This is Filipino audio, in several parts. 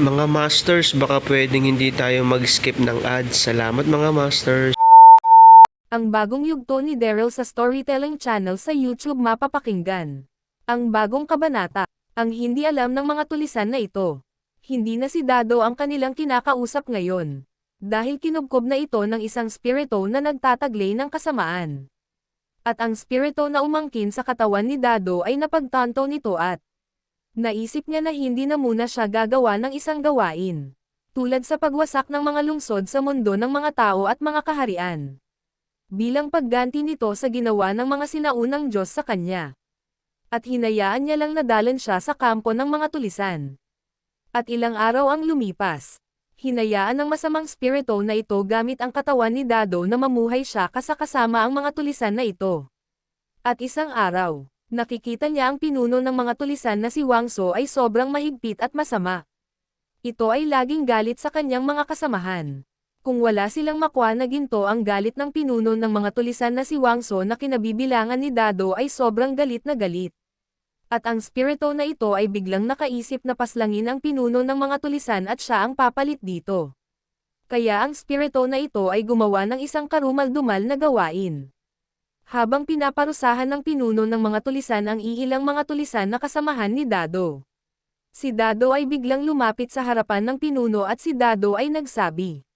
Mga Masters, baka pwedeng hindi tayo mag-skip ng ads. Salamat mga Masters. Ang bagong yugto ni Daryl sa Storytelling Channel sa YouTube mapapakinggan. Ang bagong kabanata. Ang hindi alam ng mga tulisan na ito. Hindi na si Dado ang kanilang kinakausap ngayon. Dahil kinubkob na ito ng isang spirito na nagtataglay ng kasamaan. At ang spirito na umangkin sa katawan ni Dado ay napagtanto nito at naisip niya na hindi na muna siya gagawa ng isang gawain. Tulad sa pagwasak ng mga lungsod sa mundo ng mga tao at mga kaharian bilang pagganti nito sa ginawa ng mga sinaunang Diyos sa kanya. At hinayaan niya lang nadalan siya sa kampo ng mga tulisan. At ilang araw ang lumipas. Hinayaan ng masamang spirito na ito gamit ang katawan ni Dado na mamuhay siya kasakasama ang mga tulisan na ito. At isang araw, nakikita niya ang pinuno ng mga tulisan na si Wangso ay sobrang mahigpit at masama. Ito ay laging galit sa kanyang mga kasamahan. Kung wala silang makuha na ginto ang galit ng pinuno ng mga tulisan na si Wangso na kinabibilangan ni Dado ay sobrang galit na galit. At ang spirito na ito ay biglang nakaisip na paslangin ang pinuno ng mga tulisan at siya ang papalit dito. Kaya ang spirito na ito ay gumawa ng isang karumal-dumal na gawain. Habang pinaparusahan ng pinuno ng mga tulisan ang iilang mga tulisan na kasamahan ni Dado. Si Dado ay biglang lumapit sa harapan ng pinuno at si Dado ay nagsabi.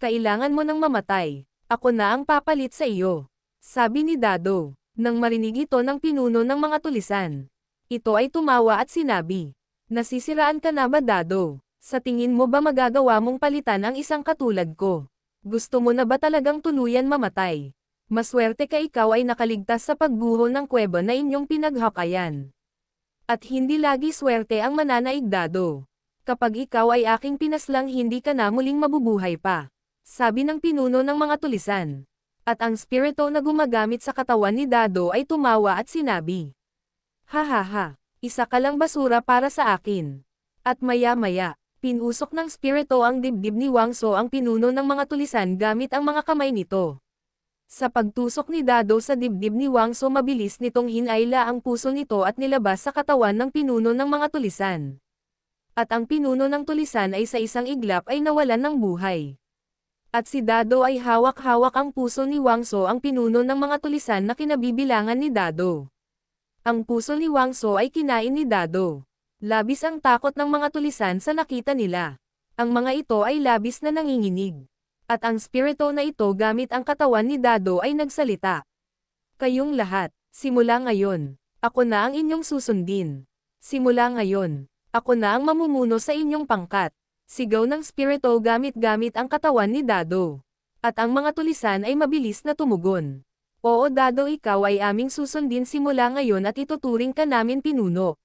Kailangan mo nang mamatay. Ako na ang papalit sa iyo. Sabi ni Dado. Nang marinig ito ng pinuno ng mga tulisan. Ito ay tumawa at sinabi. Nasisiraan ka na ba Dado? Sa tingin mo ba magagawa mong palitan ang isang katulad ko? Gusto mo na ba talagang tuluyan mamatay? Maswerte ka ikaw ay nakaligtas sa pagbuho ng kweba na inyong pinaghakayan. At hindi lagi swerte ang mananaig Dado. Kapag ikaw ay aking pinaslang hindi ka na muling mabubuhay pa. Sabi ng pinuno ng mga tulisan. At ang spirito na gumagamit sa katawan ni Dado ay tumawa at sinabi. Ha ha ha, isa ka lang basura para sa akin. At maya-maya, pinusok ng spirito ang dibdib ni Wangso ang pinuno ng mga tulisan gamit ang mga kamay nito. Sa pagtusok ni Dado sa dibdib ni Wangso mabilis nitong hinayla ang puso nito at nilabas sa katawan ng pinuno ng mga tulisan. At ang pinuno ng tulisan ay sa isang iglap ay nawalan ng buhay. At si Dado ay hawak-hawak ang puso ni Wangso ang pinuno ng mga tulisan na kinabibilangan ni Dado. Ang puso ni Wangso ay kinain ni Dado. Labis ang takot ng mga tulisan sa nakita nila. Ang mga ito ay labis na nanginginig. At ang spirito na ito gamit ang katawan ni Dado ay nagsalita. Kayong lahat, simula ngayon, ako na ang inyong susundin. Simula ngayon, ako na ang mamumuno sa inyong pangkat. Sigaw ng spirito gamit-gamit ang katawan ni Dado. At ang mga tulisan ay mabilis na tumugon. Oo Dado ikaw ay aming susundin simula ngayon at ituturing ka namin pinuno.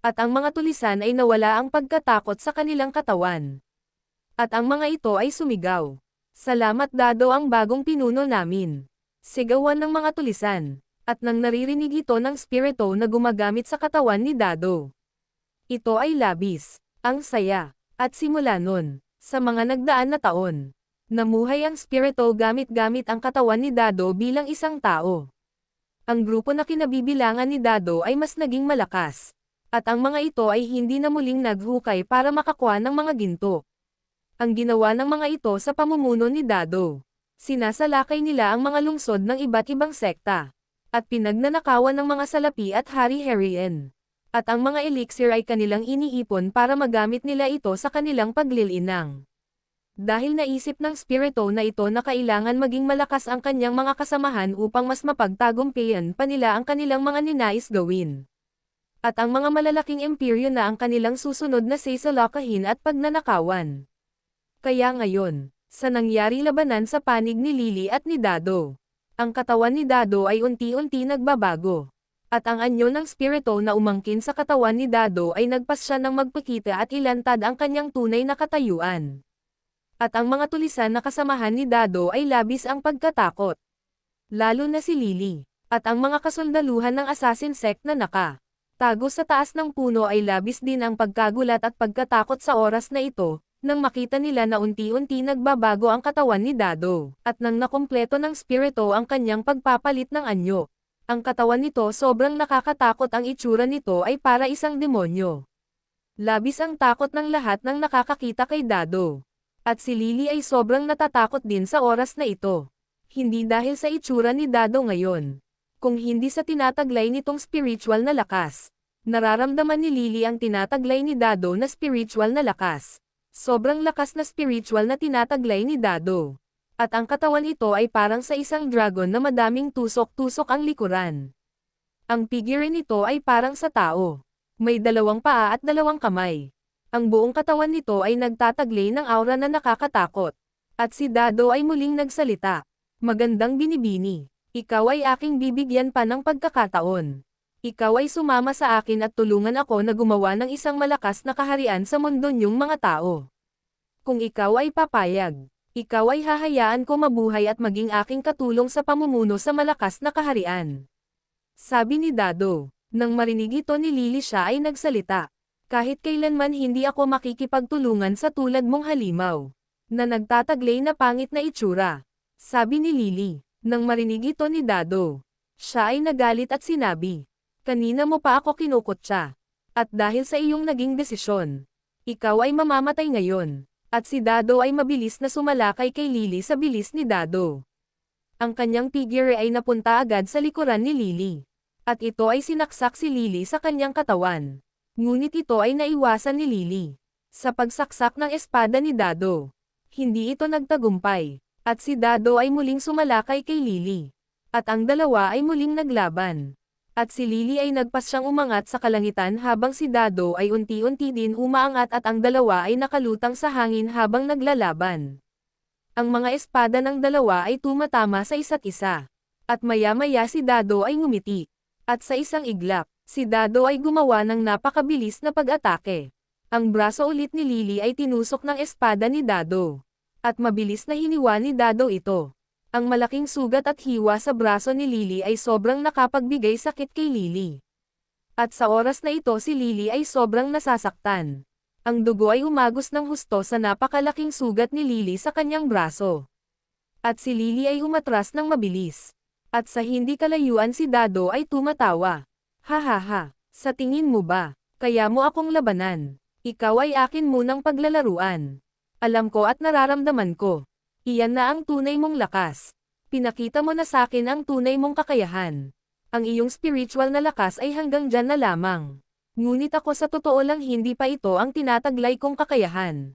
At ang mga tulisan ay nawala ang pagkatakot sa kanilang katawan. At ang mga ito ay sumigaw. Salamat Dado ang bagong pinuno namin. Sigawan ng mga tulisan. At nang naririnig ito ng spirito na gumagamit sa katawan ni Dado. Ito ay labis. Ang saya. At simula nun, sa mga nagdaan na taon, namuhay ang spirito gamit-gamit ang katawan ni Dado bilang isang tao. Ang grupo na kinabibilangan ni Dado ay mas naging malakas. At ang mga ito ay hindi na muling naghukay para makakuha ng mga ginto. Ang ginawa ng mga ito sa pamumuno ni Dado. Sinasalakay nila ang mga lungsod ng iba't ibang sekta. At pinagnanakawan ng mga salapi at hari-harian. At ang mga elixir ay kanilang iniipon para magamit nila ito sa kanilang paglilinang. Dahil naisip ng spirito na ito na kailangan maging malakas ang kanyang mga kasamahan upang mas mapagtagumpayan pa nila ang kanilang mga ninais gawin. At ang mga malalaking imperyo na ang kanilang susunod na sisalakahin at pagnanakawan. Kaya ngayon, sa nangyari labanan sa panig ni Lily at ni Dado, ang katawan ni Dado ay unti-unti nagbabago. At ang anyo ng spirito na umangkin sa katawan ni Dado ay nagpas siya ng magpakita at ilantad ang kanyang tunay na katayuan. At ang mga tulisan na kasamahan ni Dado ay labis ang pagkatakot. Lalo na si Lily, at ang mga kasundaluhan ng assassin sect na naka. Tago sa taas ng puno ay labis din ang pagkagulat at pagkatakot sa oras na ito, nang makita nila na unti-unti nagbabago ang katawan ni Dado, at nang nakumpleto ng spirito ang kanyang pagpapalit ng anyo. Ang katawan nito sobrang nakakatakot ang itsura nito ay para isang demonyo. Labis ang takot ng lahat ng nakakakita kay Dado. At si Lily ay sobrang natatakot din sa oras na ito. Hindi dahil sa itsura ni Dado ngayon. Kung hindi sa tinataglay nitong spiritual na lakas. Nararamdaman ni Lily ang tinataglay ni Dado na spiritual na lakas. Sobrang lakas na spiritual na tinataglay ni Dado. At ang katawan ito ay parang sa isang dragon na madaming tusok-tusok ang likuran. Ang figure nito ay parang sa tao. May dalawang paa at dalawang kamay. Ang buong katawan nito ay nagtataglay ng aura na nakakatakot. At si Dado ay muling nagsalita. Magandang binibini. Ikaw ay aking bibigyan pa ng pagkakataon. Ikaw ay sumama sa akin at tulungan ako na gumawa ng isang malakas na kaharian sa mundo niyong mga tao. Kung ikaw ay papayag, ikaw ay hahayaan ko mabuhay at maging aking katulong sa pamumuno sa malakas na kaharian. Sabi ni Dado, nang marinig ito ni Lily siya ay nagsalita. Kahit kailanman hindi ako makikipagtulungan sa tulad mong halimaw. Na nagtataglay na pangit na itsura. Sabi ni Lily, nang marinig ito ni Dado. Siya ay nagalit at sinabi, Kanina mo pa ako kinukutsa. At dahil sa iyong naging desisyon, ikaw ay mamamatay ngayon. At si Dado ay mabilis na sumalakay kay Lily sa bilis ni Dado. Ang kanyang figure ay napunta agad sa likuran ni Lily. At ito ay sinaksak si Lily sa kanyang katawan. Ngunit ito ay naiwasan ni Lily. Sa pagsaksak ng espada ni Dado. Hindi ito nagtagumpay. At si Dado ay muling sumalakay kay Lily. At ang dalawa ay muling naglaban. At si Lily ay nagpas siyang umangat sa kalangitan habang si Dado ay unti-unti din umaangat at ang dalawa ay nakalutang sa hangin habang naglalaban. Ang mga espada ng dalawa ay tumatama sa isa't isa. At maya-maya si Dado ay ngumiti. At sa isang iglap, si Dado ay gumawa ng napakabilis na pag-atake. Ang braso ulit ni Lily ay tinusok ng espada ni Dado. At mabilis na hiniwa ni Dado ito. Ang malaking sugat at hiwa sa braso ni Lily ay sobrang nakapagbigay sakit kay Lily. At sa oras na ito si Lily ay sobrang nasasaktan. Ang dugo ay umagos ng husto sa napakalaking sugat ni Lily sa kanyang braso. At si Lily ay umatras ng mabilis. At sa hindi kalayuan si Dado ay tumatawa. Hahaha, sa tingin mo ba, kaya mo akong labanan? Ikaw ay akin munang paglalaruan. Alam ko at nararamdaman ko. Iyan na ang tunay mong lakas. Pinakita mo na sa akin ang tunay mong kakayahan. Ang iyong spiritual na lakas ay hanggang dyan na lamang. Ngunit ako sa totoo lang hindi pa ito ang tinataglay kong kakayahan.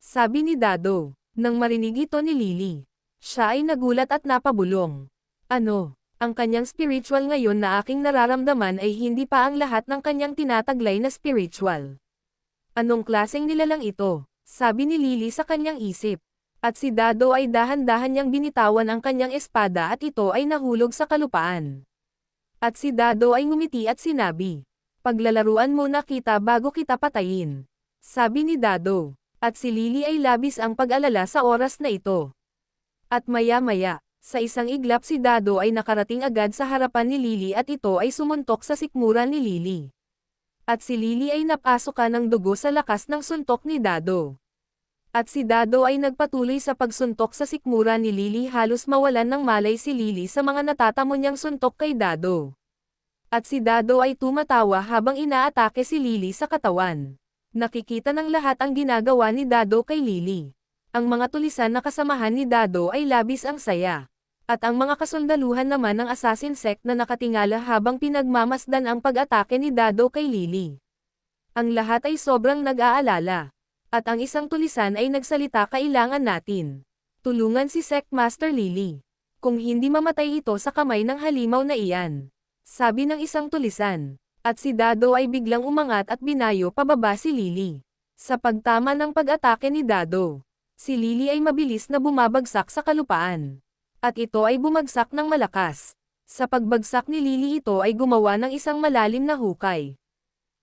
Sabi ni Dado, nang marinig ito ni Lily. Siya ay nagulat at napabulong. Ano, ang kanyang spiritual ngayon na aking nararamdaman ay hindi pa ang lahat ng kanyang tinataglay na spiritual. Anong klaseng nilalang ito? Sabi ni Lily sa kanyang isip. At si Dado ay dahan-dahan niyang binitawan ang kanyang espada at ito ay nahulog sa kalupaan. At si Dado ay ngumiti at sinabi, Paglalaruan muna kita bago kita patayin. Sabi ni Dado. At si Lily ay labis ang pag-alala sa oras na ito. At maya-maya, sa isang iglap si Dado ay nakarating agad sa harapan ni Lily at ito ay sumuntok sa sikmura ni Lily. At si Lily ay napasukan ng dugo sa lakas ng suntok ni Dado. At si Dado ay nagpatuloy sa pagsuntok sa sikmura ni Lily halos mawalan ng malay si Lily sa mga natatamo niyang suntok kay Dado. At si Dado ay tumatawa habang inaatake si Lily sa katawan. Nakikita ng lahat ang ginagawa ni Dado kay Lily. Ang mga tulisan na kasamahan ni Dado ay labis ang saya. At ang mga kasundaluhan naman ng assassin sect na nakatingala habang pinagmamasdan ang pag-atake ni Dado kay Lily. Ang lahat ay sobrang nag-aalala. At ang isang tulisan ay nagsalita kailangan natin. Tulungan si Sect Master Lily. Kung hindi mamatay ito sa kamay ng halimaw na iyan. Sabi ng isang tulisan. At si Dado ay biglang umangat at binayo pababa si Lily. Sa pagtama ng pag-atake ni Dado, si Lily ay mabilis na bumabagsak sa kalupaan. At ito ay bumagsak ng malakas. Sa pagbagsak ni Lily ito ay gumawa ng isang malalim na hukay.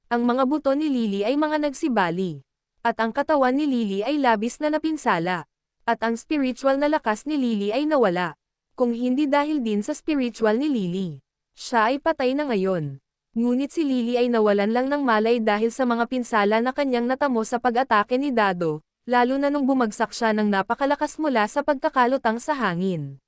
Ang mga buto ni Lily ay mga nagsibali. At ang katawan ni Lily ay labis na napinsala. At ang spiritual na lakas ni Lily ay nawala. Kung hindi dahil din sa spiritual ni Lily. Siya ay patay na ngayon. Ngunit si Lily ay nawalan lang ng malay dahil sa mga pinsala na kanyang natamo sa pag-atake ni Dado, lalo na nung bumagsak siya ng napakalakas mula sa pagkakalutang sa hangin.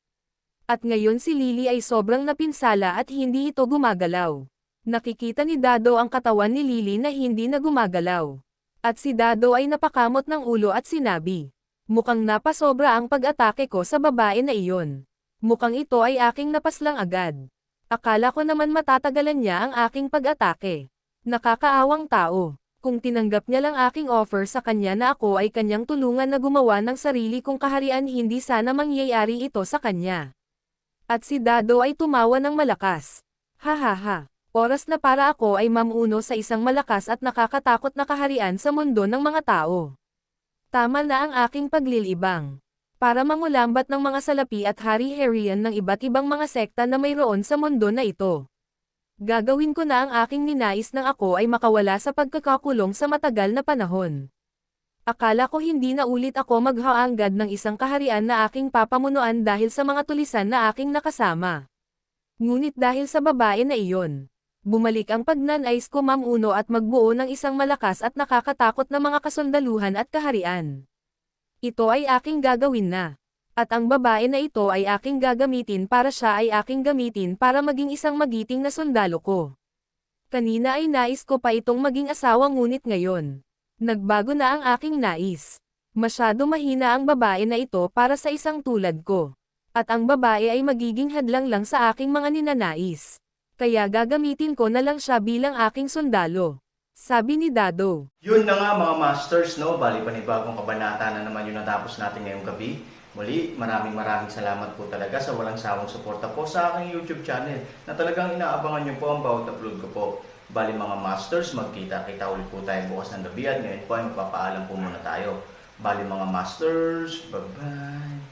At ngayon si Lily ay sobrang napinsala at hindi ito gumagalaw. Nakikita ni Dado ang katawan ni Lily na hindi na gumagalaw. At si Dado ay napakamot ng ulo at sinabi, Mukhang napasobra ang pag-atake ko sa babae na iyon. Mukhang ito ay aking napaslang agad. Akala ko naman matatagalan niya ang aking pag-atake. Nakakaawang tao. Kung tinanggap niya lang aking offer sa kanya na ako ay kanyang tulungan na gumawa ng sarili kong kaharian hindi sana mangyayari ito sa kanya. At si Dado ay tumawa ng malakas. Ha ha ha. Oras na para ako ay mamuno sa isang malakas at nakakatakot na kaharian sa mundo ng mga tao. Tama na ang aking paglilibang. Para mangulambat ng mga salapi at hari-harian ng iba't ibang mga sekta na mayroon sa mundo na ito. Gagawin ko na ang aking ninais nang ako ay makawala sa pagkakakulong sa matagal na panahon. Akala ko hindi na ulit ako maghaanggad ng isang kaharian na aking papamunuan dahil sa mga tulisan na aking nakasama. Ngunit dahil sa babae na iyon, bumalik ang pagnanais ko mamuno at magbuo ng isang malakas at nakakatakot na mga kasundaluhan at kaharian. Ito ay aking gagawin na. At ang babae na ito ay aking gagamitin para siya ay aking gamitin para maging isang magiting na sundalo ko. Kanina ay nais ko pa itong maging asawa ngunit ngayon. Nagbago na ang aking nais. Masyado mahina ang babae na ito para sa isang tulad ko. At ang babae ay magiging hadlang lang sa aking mga ninanais. Kaya gagamitin ko na lang siya bilang aking sundalo. Sabi ni Dado. Yun na nga mga masters, no? Bali panibagong kabanata na naman yung natapos natin ngayong gabi. Muli, maraming maraming salamat po talaga sa walang sawang suporta po sa aking YouTube channel na talagang inaabangan nyo po ang bawat upload ko po. Bali mga masters, magkita-kita ulit po tayo bukas ng gabi at ngayon po ay magpapaalam po muna tayo. Bali mga masters, bye-bye!